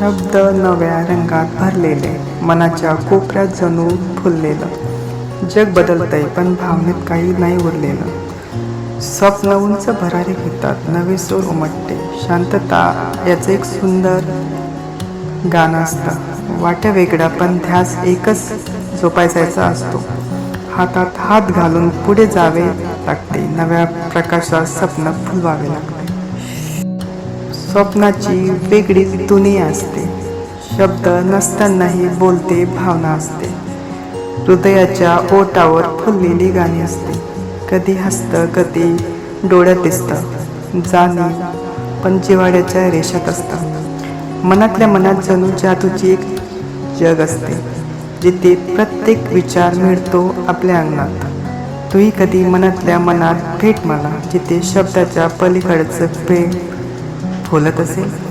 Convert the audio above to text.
शब्द नव्या रंगात भरलेले मनाच्या कोपऱ्यात जणू फुललेलं. जग बदलतंय पण भावनेत काही नाही उरलेलं. स्वप्न उंच भरारी घेतात नवे सूर उमटते. शांतता याचं एक सुंदर गाणं असतं. वाट्या वेगळ्या पण ध्यास एकच झोपायचा असतो. हातात हात घालून पुढे जावे लागते. नव्या प्रकाशात स्वप्न फुलवावे लागते. स्वप्नाची वेगळी दुनिया असते. शब्द नसतानाही बोलते भावना असते. हृदयाच्या ओटावर फुललेली गाणी असते. कधी हसतं कधी डोळ्यात दिसतं. जाणीव पण जिवाड्याच्या रेषात असतं. मनातल्या मनात जणू जादूची एक जग असते जिथे प्रत्येक विचार मिळतो आपल्या अंगणात. तूही कधी मनातल्या मनात भेट मला जिथे शब्दाच्या पलीकडचं प्रेम फुलत असेल?